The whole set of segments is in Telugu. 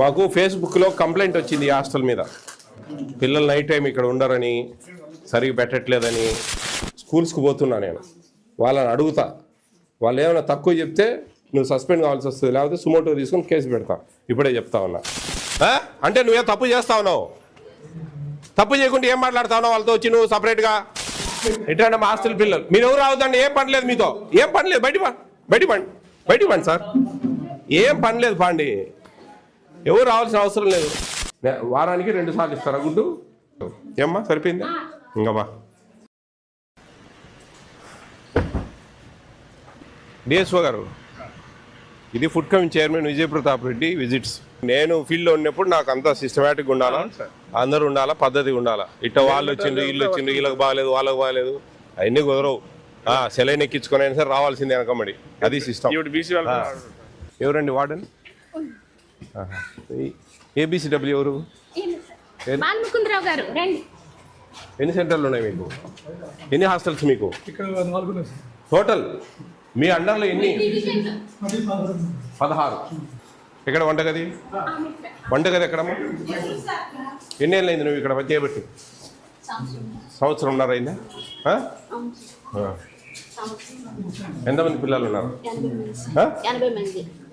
మాకు ఫేస్బుక్లో కంప్లైంట్ వచ్చింది ఈ హాస్టల్ మీద. పిల్లలు నైట్ టైం ఇక్కడ ఉండరని సరిగ్గా పెట్టట్లేదని స్కూల్స్కి పోతున్నా నేను. వాళ్ళని అడుగుతా. వాళ్ళు ఏమైనా తక్కువ చెప్తే నువ్వు సస్పెండ్ కావాల్సి వస్తుంది లేకపోతే సుమోటో తీసుకొని కేసు పెడతా. ఇప్పుడే చెప్తా ఉన్నా. అంటే నువ్వే తప్పు చేస్తా ఉన్నావు. తప్పు చేయకుండా ఏం మాట్లాడుతా ఉన్నావు వాళ్ళతో వచ్చి నువ్వు సపరేట్గా? ఎట్లా మా హాస్టల్ పిల్లలు. మీరు ఎవరు రావద్దండి? ఏం పనిలేదు మీతో. ఏం పనిలేదు బయట బయట పండి. బయట పండి సార్. ఏం పనిలేదు పాండి. ఎవరు రావాల్సిన అవసరం లేదు. వారానికి రెండు సార్లు ఇస్తారా గుడ్డు? ఏమ్మా సరిపోయిందా? ఇంకా బా. డిఎస్ఓ గారు ఇది food coming chairman Vijay Pratap Reddy visits నేను ఫీల్డ్లో ఉన్నప్పుడు నాకు అంతా సిస్టమేటిక్ ఉండాలా? అందరూ ఉండాలా? పద్ధతి ఉండాలా? ఇట్ట వాళ్ళు వచ్చిండ్రు వీళ్ళు వచ్చిండ్రు వీళ్ళకి బాగాలేదు వాళ్ళకి బాగాలేదు. అవన్నీ కుదరవు. సెలైన్ ఎక్కించుకొని అయినా సరే రావాల్సిందే వెనకమ్మడి. అది సిస్టమ్ ఎవరండి వార్డెన్? ఏబిసిడబ్ల్యూ ఎవరు? బాలముకుందరావు గారు రండి. ఎన్ని సెంటర్లు ఉన్నాయి మీకు? ఎన్ని హాస్టల్స్ మీకు. టోటల్? మీ అండర్లో ఎన్ని? పదహారు. ఎక్కడ వంటగది? వంటగది ఎక్కడమ్మా? ఎన్ని ఏళ్ళు అయింది నువ్వు ఇక్కడ చేయబట్టి? సంవత్సరం. ఉన్నారు అయిందా? ఆ? ఆ. ఎంతమంది పిల్లలు ఉన్నారు?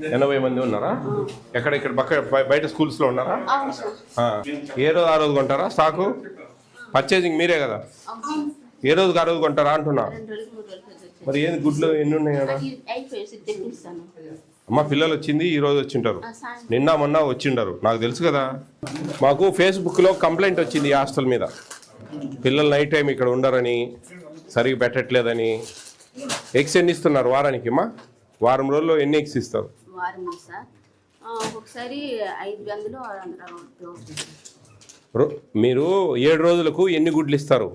ఎనభై మంది. ఉన్నారా? ఎక్కడ ఇక్కడ పక్క బయ- బయట స్కూల్స్లో ఉన్నారా? అవును సార్. ఆ. ఏ రోజు ఆ రోజు కొంటారా స్టాకు? పర్చేసింగ్ మీరే కదా? ఏ రోజుకి ఆ రోజు కొంటారా అంటున్నా? మరి ఏంది గుడ్లు ఎన్ని ఉన్నాయి తెప్పిస్తాను. అమ్మ పిల్లలు వచ్చింది ఈ రోజు వచ్చింటారు. నిన్న మొన్న వచ్చిండరు నాకు తెలుసు కదా. మాకు ఫేస్బుక్లో కంప్లైంట్ వచ్చింది హాస్టల్ మీద. పిల్లలు నైట్ టైం ఇక్కడ ఉండరని సరిగ్గా పెట్టట్లేదని. ఎగ్స్ ఎన్ని ఇస్తున్నారు వారానికి అమ్మా? వారం రోజుల్లో ఎన్ని ఎగ్స్ ఇస్తారు? మీరు ఏడు రోజులకు ఎన్ని గుడ్లు ఇస్తారు?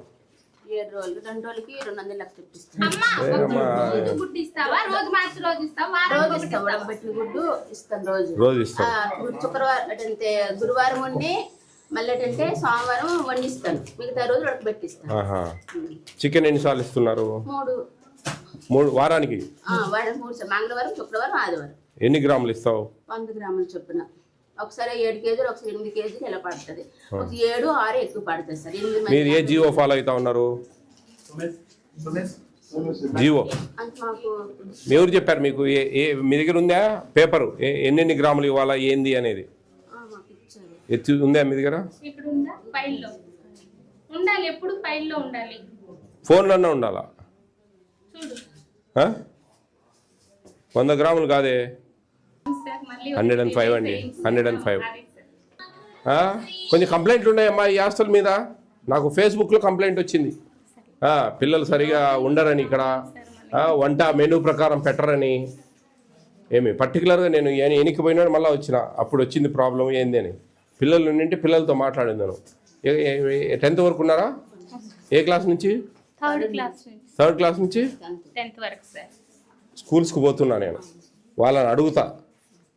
రోజు ఇస్తాం రోజు శుక్రవారం గురువారం మళ్ళీ ఏంటంటే సోమవారం వండిస్తాను. మిగతా రోజు ఉడకబెట్టిస్తాను చికెన్ ఎన్నిసార్లు ఇస్తున్నారు? మూడు. మూడు వారానికి? మూడు. మంగళవారం శుక్రవారం ఆదివారం. ఎన్ని గ్రాములు ఇస్తావు? వంద గ్రాముల చొప్పున. ఒకసారి ఏడు కేజీలు ఒకసారి ఎనిమిది కేజీలు ఇలా పడుతుంది. ఒక ఏడు ఆరు ఎక్కువ పడుతుంది సార్. ఎనిమిది మీరు ఏ జియో ఫాలో అవుతా ఉన్నారు? మాకు ఎవరు చెప్పారు మీకు? ఏ ఏ మీ దగ్గర ఉందా? పేపరు? ఏ- ఎన్నెన్ని గ్రాములు ఇవ్వాలా? ఏంది అనేది? ఎత్తి ఉందా మీ దగ్గర? ఉండాలి ఎప్పుడు ఫైల్లో ఉండాలి. ఫోన్లోనే? వంద గ్రాములు కాదే? హండ్రెడ్ అండ్ ఫైవ్ అండి. Hundred and five. కొంచెం కంప్లైంట్లు ఉన్నాయమ్మా ఈ హాస్టల్ మీద? నాకు ఫేస్బుక్లో కంప్లైంట్ వచ్చింది. పిల్లలు సరిగా ఉండరని ఇక్కడ. వంట మెనూ ప్రకారం పెట్టరని. ఏమి పర్టికులర్గా నేను ఎని- ఎనికి పోయినా మళ్ళీ వచ్చిన. అప్పుడు వచ్చింది ప్రాబ్లం ఏంది అని. పిల్లలు ఉండింటే పిల్లలతో మాట్లాడిందాను టెన్త్ వరకు ఉన్నారా? ఏ క్లాస్ నుంచి? థర్డ్ క్లాస్ నుంచి. థర్డ్ క్లాస్ నుంచి? టెన్త్ వరకు సార్. స్కూల్స్కి పోతున్నా నేను. వాళ్ళని అడుగుతా.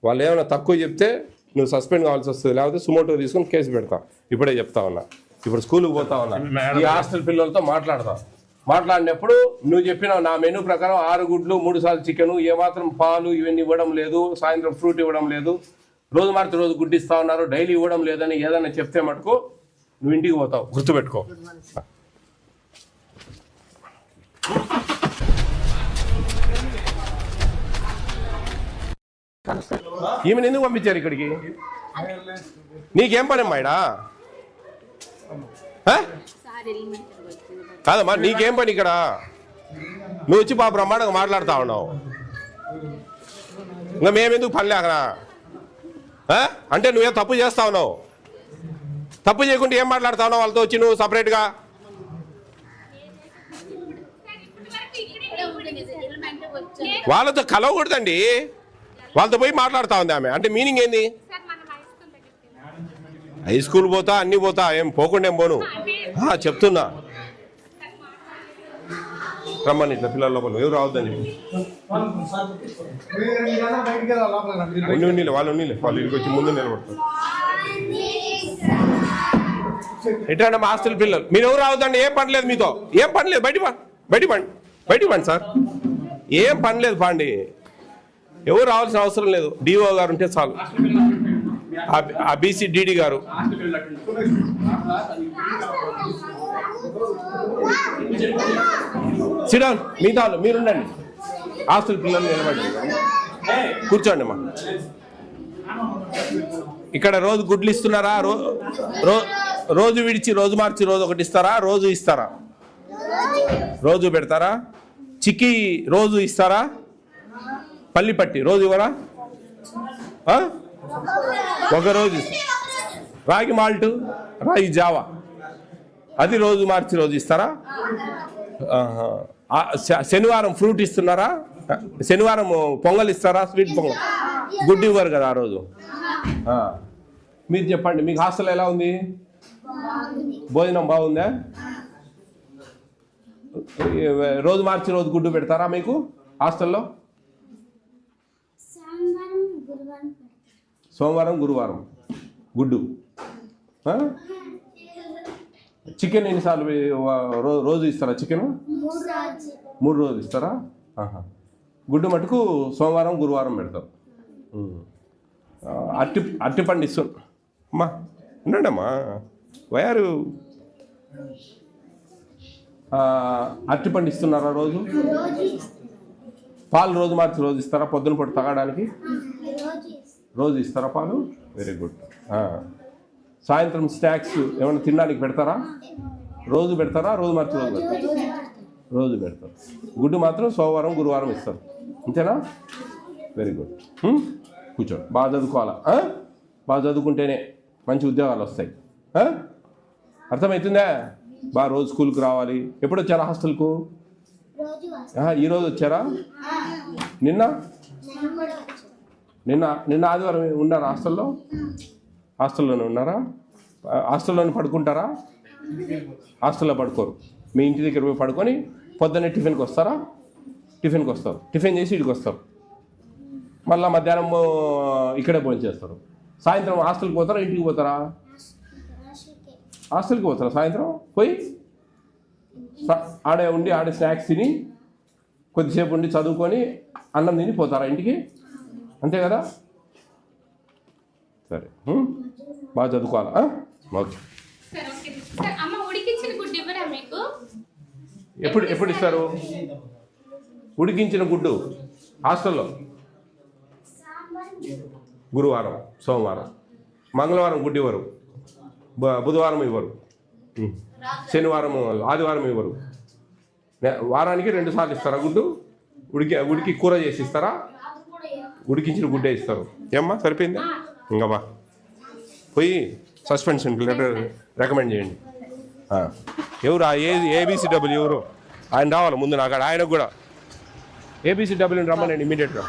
వాళ్ళు ఏమైనా తక్కువ చెప్తే నువ్వు సస్పెండ్ కావాల్సి వస్తుంది. లేకపోతే సుమోటో తీసుకొని కేసు పెడతా. ఇప్పుడే చెప్తా ఉన్నా. ఇప్పుడు స్కూల్కి పోతా ఉన్నా. ఈ హాస్టల్ పిల్లలతో మాట్లాడతా. మాట్లాడినప్పుడు నువ్వు చెప్పిన నా మెనూ ప్రకారం ఆరు గుడ్లు మూడు సార్లు చికెన్ ఏమాత్రం పాలు ఇవన్నీ ఇవ్వడం లేదు సాయంత్రం ఫ్రూట్ ఇవ్వడం లేదు. రోజు మార్చి రోజు గుడ్డు ఇస్తా ఉన్నారు డైలీ ఇవ్వడం లేదని ఏదైనా చెప్తే మటుకు నువ్వు ఇంటికి పోతావు. గుర్తుపెట్టుకో. ఈమెను ఎందుకు పంపించారు ఇక్కడికి? నీకేం పని అమ్మాయిడా? కాదమ్మా నీకేం పని ఇక్కడ? నువ్వు వచ్చి బాబు బ్రహ్మాండంగా మాట్లాడుతా ఉన్నావు. ఇంకా మేమెందుకు పని లేకనా ఆ? అంటే నువ్వేం తప్పు చేస్తా ఉన్నావు? తప్పు చేయకుండా ఏం మాట్లాడుతా ఉన్నావు వాళ్ళతో వచ్చి నువ్వు సపరేట్గా వాళ్ళతో కలవకూడదండి. వాళ్ళతో పోయి మాట్లాడుతా ఉంది ఆమె. అంటే మీనింగ్ ఏంది? హై స్కూల్ పోతా అన్ని పోతా ఏం పోకుండా ఏం పోను? ఆ, చెప్తున్నా. రమ్మని ఇట్లా పిల్లల లోపల ఎవరు రావద్దని చెప్పి. వాళ్ళు ఉండి ఉండి వాళ్ళు ఉండి వాళ్ళు ఇక్కడికి వచ్చి ముందు నిలబడతారు. ఎట్లా మా హాస్టల్ పిల్లలు. మీరు ఎవరు రావద్దండి? ఏం పనిలేదు మీతో. ఏం పనిలేదు బయట పా- బయట పండి బయట పండి సార్. ఏం పని లేదు పాండి. ఎవరు రావాల్సిన అవసరం లేదు. డిఓ గారు ఉంటే చాలు. ఆ బీసీ డిడి గారు. సిడాన్ మిగతా వాళ్ళు మీరుండండి. హాస్టల్ పిల్లలు నిలబడి కూర్చోండి అమ్మా. ఇక్కడ రోజు గుడ్లు ఇస్తున్నారా? రోజు విడిచి రోజు మార్చి రోజు ఒకటి ఇస్తారా? రోజు ఇస్తారా? రోజు పెడతారా? చిక్కి రోజు ఇస్తారా? పల్లి పట్టి రోజు ఇవ్వరా? ఆ? ఒక రోజు ఇస్తా- రాగి మాల్ట్ రాగి జావా. అది రోజు మార్చి రోజు ఇస్తారా? శనివారం ఫ్రూట్ ఇస్తున్నారా? శనివారం పొంగల్ ఇస్తారా? స్వీట్ పొంగల్. గుడ్డు ఇవ్వరు కదా ఆ రోజు. మీరు చెప్పండి మీకు హాస్టల్ ఎలా ఉంది? భోజనం బాగుందా? రోజు మార్చి రోజు గుడ్డు పెడతారా మీకు హాస్టల్లో? సోమవారం గురువారం గుడ్డు? చికెన్ ఎన్నిసార్లు రోజు ఇస్తారా చికెన్? మూడు రోజు రోజులు ఇస్తారా. గుడ్డు మటుకు సోమవారం గురువారం పెడతాం. ఆ, అట్టి అట్టిపండు ఇస్తు. అమ్మా ఉండండి అమ్మా. వయారు అట్టిపండు ఇస్తున్నారా రోజు? పాలు రోజు మార్చి రోజు ఇస్తారా? పొద్దున పూట తాగడానికి? రోజు రోజు ఇస్తారా పాలు? Very good. సాయంత్రం స్నాక్స్ ఏమైనా తినడానికి పెడతారా? రోజు పెడతారా? రోజు మార్చి రోజు పెడతారా. రోజు పెడతారు. గుడ్డు మాత్రం సోమవారం గురువారం ఇస్తారు. అంతేనా? Very good? కూర్చోండి. బాగా చదువుకోవాలా? బాగా చదువుకుంటేనే మంచి ఉద్యోగాలు వస్తాయి? అర్థమవుతుందా? బాగా రోజు స్కూల్కి రావాలి. ఎప్పుడు వచ్చారా హాస్టల్కు? రోజు వస్తాను ఆహా, ఈ రోజు వచ్చారా? నిన్న? నిన్న నిన్న ఆదివారం ఉన్నారా హాస్టల్లో? హాస్టల్లోనే ఉన్నారా? హాస్టల్లోనే పడుకుంటారా? హాస్టల్లో పడుకోరు. మీ ఇంటి దగ్గర పోయి పడుకొని పొద్దున్నే టిఫిన్కి వస్తారా? టిఫిన్కి వస్తారు. టిఫిన్ చేసి ఇడికి వస్తారు. మళ్ళీ మధ్యాహ్నం ఇక్కడే భోజనం చేస్తారు. సాయంత్రం హాస్టల్కి పోతారా? ఇంటికి పోతారా? హాస్టల్కి పోతారా సాయంత్రం? పోయి ఆడే ఉండి ఆడే స్నాక్స్ తిని కొద్దిసేపు ఉండి చదువుకొని అన్నం తిని పోతారా ఇంటికి? అంతే కదా? సరే? బాగా చదువుకోవాలా? ఓకే. ఎప్పుడు ఎప్పుడు ఇస్తారు? ఉడికించిన గుడ్డు హాస్టల్లో? గురువారం సోమవారం. మంగళవారం గుడ్డు ఇవ్వరు. బు- బుధవారం ఇవ్వరు. శనివారం ఆదివారం ఇవ్వరు. వారానికి రెండు సార్లు ఇస్తారా గుడ్డు? ఉడికి ఉడికి కూర చేసి ఇస్తారా? ఉడికించిన గుడ్డే ఇస్తారు. ఏమ్మా సరిపోయిందా? ఇంకా బా. పోయి సస్పెన్షన్ లెటర్ రికమెండ్ చేయండి. ఎవరు ఆ ఏ ఏబీసీ డబ్ల్యూ ఎవరు? ఆయన రావాలి ముందు నాకు ఆయనకు కూడా. ఏబీసీ డబ్ల్యూని రమ్మనండి ఇమీడియట్గా